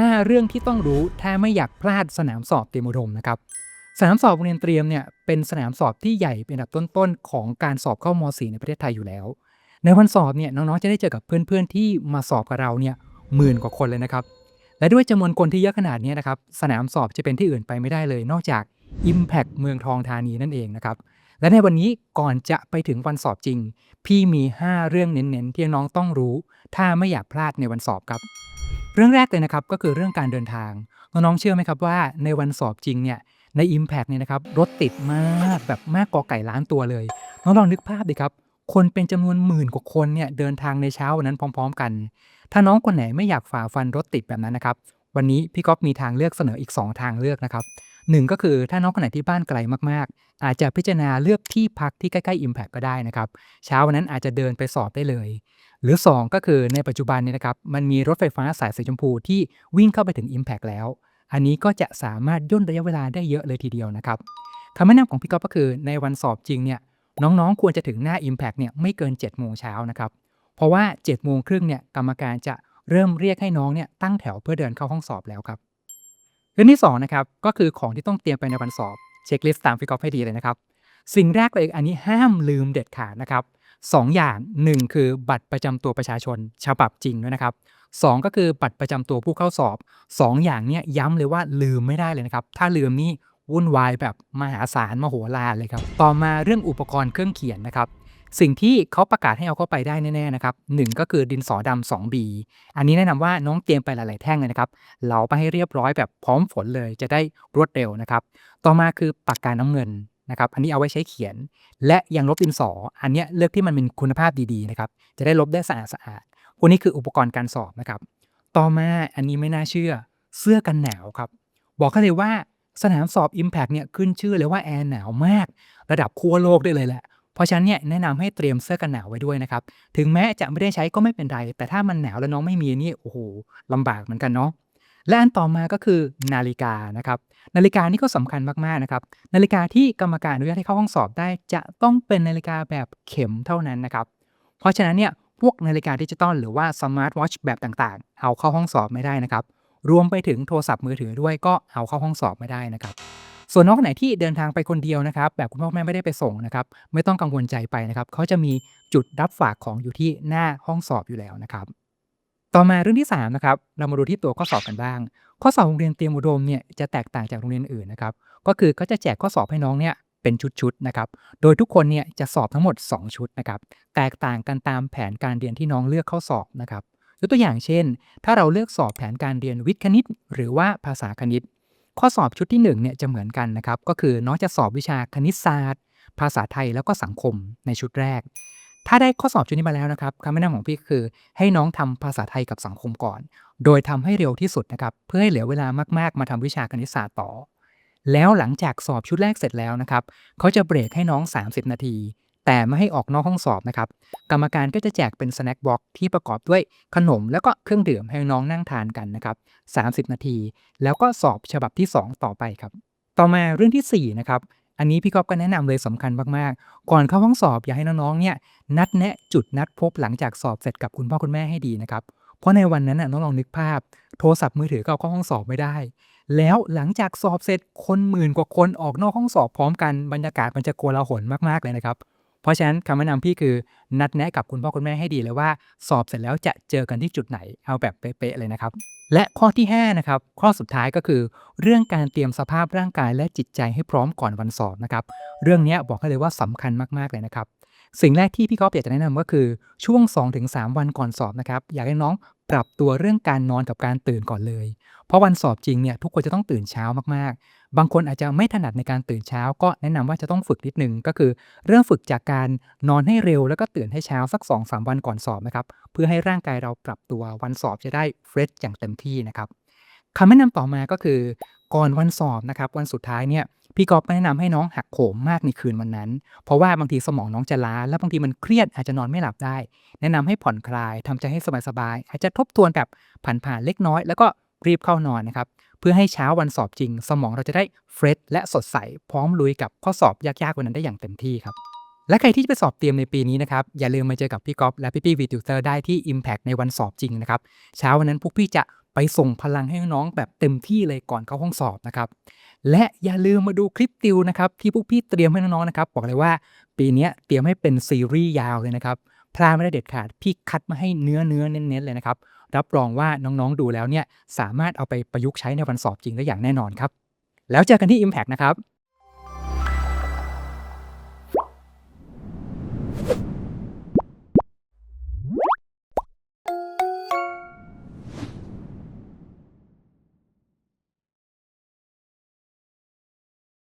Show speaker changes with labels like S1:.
S1: 5 เรื่องที่ต้องรู้ถ้าไม่อยากพลาดสนามสอบเตรียมอุดมนะครับสนามสอบโรงเรียนเตรียมเนี่ยเป็นสนามสอบที่ใหญ่เป็นอันดับต้นๆของการสอบเข้าม 4 ในประเทศไทยอยู่แล้ว ในวันสอบเนี่ยน้องๆจะได้เจอกับเพื่อนๆที่มาสอบกับเราเนี่ยหมื่นกว่าคนเลยนะครับและด้วยจำนวนคนที่เยอะขนาดนี้นะครับสนามสอบจะเป็นที่อื่นไปไม่ได้เลย นอกจาก Impact เมืองทองธานีนั่นเองนะครับและในวันนี้ก่อนจะไปถึงวันสอบจริง พี่มี 5 เรื่องเน้นๆที่น้องต้องรู้ ถ้าไม่อยากพลาดในวันสอบครับ รื่องแรกเลยนะครับก็คือเรื่องการเดินทาง น้องๆเชื่อไหมครับว่า ในวันสอบจริงเนี่ยใน Impact เนี่ยนะครับรถติดมากแบบมากกอไก่ล้านตัวเลย น้องลองนึกภาพดิครับ คนเป็นจำนวนหมื่นกว่าคนเนี่ยเดินทางในเช้าวันนั้นพร้อม ๆ กัน ถ้าน้องคนไหนไม่อยากฝ่าฟันรถติดแบบนั้นนะครับวันนี้พี่ก๊อฟมีทางเลือกเสนออีก 2 ทางเลือกนะครับหนึ่งก็คือถ้าน้องคนไหนที่บ้านไกลมากๆ อาจจะพิจารณาเลือกที่พักที่ใกล้ๆ Impact ก็ได้นะครับ เช้าวันนั้นอาจจะเดินไปสอบได้เลย หรือ 2 ก็คือในปัจจุบันเนี่ยนะครับมันมีรถไฟฟ้าสายสีชมพูที่วิ่งเข้าไปถึง Impact แล้ว อันนี้ก็จะสามารถย่นระยะเวลาได้เยอะเลยทีเดียวนะครับคำแนะนำของพี่ก๊อฟก็คือในวันสอบจริงเนี่ยน้องๆ ควรจะถึงหน้า Impact เนี่ยไม่เกิน7โมงเช้านะครับเพราะว่า7โมงครึ่งเนี่ยกรรมการจะเริ่มเรียกให้น้องเนี่ยตั้งแถวเพื่อเดินเข้าห้องสอบแล้วครับเรื่องที่2นะครับก็คือของที่ต้องเตรียมไปในวันสอบเช็คลิสต์ตามพี่ก๊อฟให้ดีเลยนะครับสิ่งแรกเลยอันนี้ห้ามลืมเด็ดขาดนะครับ สองอย่าง 1 คือบัตรประจำตัวประชาชนฉบับจริงด้วยนะครับ 2 ก็คือบัตรประจำตัวผู้เข้าสอบ 2ออย่างเนี้ยย้ำเลยว่าลืมไม่ได้เลยนะครับ ถ้าลืมนี่วุ่นวายแบบมหาศาลมโหฬารเลยครับ ต่อมาเรื่องอุปกรณ์เครื่องเขียนนะครับสิ่งที่เขาประกาศให้เอาเข้าไปได้แน่ๆนะครับหนึ่งก็คือดินสอดำ 2B อันนี้แนะนำว่าน้องเตรียมไปหลาย ๆ แท่งเลยนะครับเหลาไปให้เรียบร้อยแบบพร้อมฝนเลยจะได้รวดเร็วนะครับ ต่อมาคือปากกาน้ำเงิน นะครับอันนี้เอาไว้ใช้เขียน และยังลบดินสอ อันนี้เลือกที่มันเป็นคุณภาพดีๆนะครับจะได้ลบได้สะอาดสะอาดพวกนี้คืออุปกรณ์การสอบนะครับ ต่อมาอันนี้ไม่น่าเชื่อเสื้อกันหนาวครับบอกกันเลยว่าสนามสอบ Impact เนี่ยขึ้นชื่อเลยว่าแอร์หนาวมาก ระดับขั้วโลกได้เลยแหละเพราะฉะนั้นเนี่ยแนะนำให้เตรียมเสื้อกันหนาวไว้ด้วยนะครับถึงแม้จะไม่ได้ใช้ก็ไม่เป็นไร แต่ถ้ามันหนาวแล้วน้องไม่มีนี่โอ้โหลำบากเหมือนกันเนาะ และอันต่อมาก็คือนาฬิกานะครับนาฬิกานี่ก็สำคัญมากๆนะครับนาฬิกาที่กรรมการอนุญาตให้เข้าห้องสอบได้ จะต้องเป็นนาฬิกาแบบเข็มเท่านั้นนะครับเพราะฉะนั้นเนี่ยพวกนาฬิกาดิจิตอลหรือว่าสมาร์ทวอชแบบต่างๆ เอาเข้าห้องสอบไม่ได้นะครับรวมไปถึงโทรศัพท์มือถือด้วยก็เอาเข้าห้องสอบไม่ได้นะครับส่วนน้องคนไหนที่เดินทางไปคนเดียวนะครับ แบบคุณพ่อแม่ไม่ได้ไปส่งนะครับ ไม่ต้องกังวลใจไปนะครับเขาจะมีจุดรับฝากของอยู่ที่หน้าห้องสอบอยู่แล้วนะครับ ต่อมาเรื่องที่3นะครับเรามาดูที่ตัวข้อสอบกันบ้าง ข้อสอบโรงเรียนเตรียมอุดมเนี่ยจะแตกต่างจากโรงเรียนอื่นนะครับก็คือก็จะแจกข้อสอบให้น้องเนี่ยเป็นชุดๆนะครับโดยทุกคนเนี่ยจะสอบทั้งหมด 2 ชุดนะครับแตกต่างกันตามแผนการเรียนที่น้องเลือกเข้าสอบนะครับยกตัวอย่างเช่น ถ้าเราเลือกสอบแผนการเรียนวิทย์คณิต หรือว่าภาษาคณิต ข้อสอบชุดที่1เนี่ยจะเหมือนกันนะครับก็คือน้องจะสอบวิชาคณิตศาสตร์ ภาษาไทยแล้วก็สังคมในชุดแรก ถ้าได้ข้อสอบชุดนี้มาแล้วนะครับคำแนะนำของพี่คือ ให้น้องทำภาษาไทยกับสังคมก่อน โดยทำให้เร็วที่สุดนะครับ เพื่อให้เหลือเวลามากๆ มาทำวิชาคณิตศาสตร์ต่อ แล้วหลังจากสอบชุดแรกเสร็จแล้วนะครับเขาจะเบรกให้น้อง 30 นาที แต่ไม่ให้ออกนอกห้องสอบนะครับ กรรมการก็จะแจกเป็นสแน็คบ็อกที่ประกอบด้วยขนม แล้วก็เครื่องดื่มให้น้องนั่งทานกันนะครับ30 นาที แล้วก็สอบฉบับที่ 2 ต่อไปครับ ต่อมาเรื่องที่4นะครับ อันนี้พี่ก๊อฟก็แนะนำเลยสำคัญมากๆ ก่อนเข้าห้องสอบอยากให้น้องๆเนี่ยนัดแนะจุดนัดพบหลังจากสอบเสร็จกับคุณพ่อคุณแม่ให้ดีนะครับ เพราะในวันนั้นน่ะน้องลองนึกภาพ โทรศัพท์มือถือเอาเข้าห้องสอบไม่ได้ แล้วหลังจากสอบเสร็จคนหมื่นกว่าคนออกนอกห้องสอบพร้อมกันบรรยากาศมันจะโกลาหลมากๆเลยนะครับ เพราะฉะนั้นคำแนะนำพี่คือนัดแนะกับคุณพ่อคุณแม่ให้ดีเลยว่า สอบเสร็จแล้วจะเจอกันที่จุดไหนเอาแบบเป๊ะๆเลยนะครับ และข้อที่5นะครับข้อสุดท้ายก็คือ เรื่องการเตรียมสภาพร่างกายและจิตใจให้พร้อมก่อนวันสอบนะครับเรื่องนี้บอกให้เลยว่าสำคัญมากๆเลยนะครับสิ่งแรกที่พี่ก๊อฟอยากจะแนะนำก็คือช่วง 2-3 วันก่อนสอบนะครับอยากให้น้องปรับตัวเรื่องการนอนกับการตื่นก่อนเลย เพราะวันสอบจริงเนี่ยทุกคนจะต้องตื่นเช้ามากๆ บางคนอาจจะไม่ถนัดในการตื่นเช้า ก็แนะนำว่าจะต้องฝึกนิดนึงก็คือ เริ่มฝึกจากการนอนให้เร็ว แล้วก็ตื่นให้เช้าสัก2-3วันก่อนสอบนะครับเพื่อให้ร่างกายเราปรับตัววันสอบจะได้เฟรชอย่างเต็มที่นะครับคำแนะนำต่อมาก็คือ ก่อนวันสอบนะครับวันสุดท้ายเนี่ยพี่กอฟแนะนำให้น้องหักโหมมากในคืนวันนั้น เพราะว่าบางทีสมองน้องจะล้า และบางทีมันเครียดอาจจะนอนไม่หลับได้ แนะนำให้ผ่อนคลายทำใจให้สบายๆอาจจะทบทวนแบบผ่านๆเล็กน้อย แล้วก็รีบเข้านอนนะครับ เพื่อให้เช้าวันสอบจริง สมองเราจะได้เฟรชและสดใส พร้อมลุยกับข้อสอบยากๆวันนั้นได้อย่างเต็มที่ครับ และใครที่จะไปสอบเตรียมในปีนี้นะครับ อย่าลืมมาเจอกับพี่ก๊อฟและพี่พี่วีติวเตอร์ได้ที่ Impact ในวันสอบจริงนะครับเช้าวันนั้นพวกพี่จะไปส่งพลังให้น้องๆแบบเต็มที่เลยก่อนเข้าห้องสอบนะครับและอย่าลืมมาดูคลิปติวนะครับที่พวกพี่เตรียมให้น้องๆนะครับบอกเลยว่าปีนี้เตรียมให้เป็นซีรีส์ยาวเลยนะครับพลาดไม่ได้เด็ดขาดพี่คัดมาให้เนื้อเนื้อเน้นๆเลยนะครับ รับรองว่าน้องๆดูแล้วเนี่ยสามารถเอาไปประยุกต์ใช้ในวันสอบจริงได้อย่างแน่นอนครับ แล้วเจอกันที่ Impact นะครับ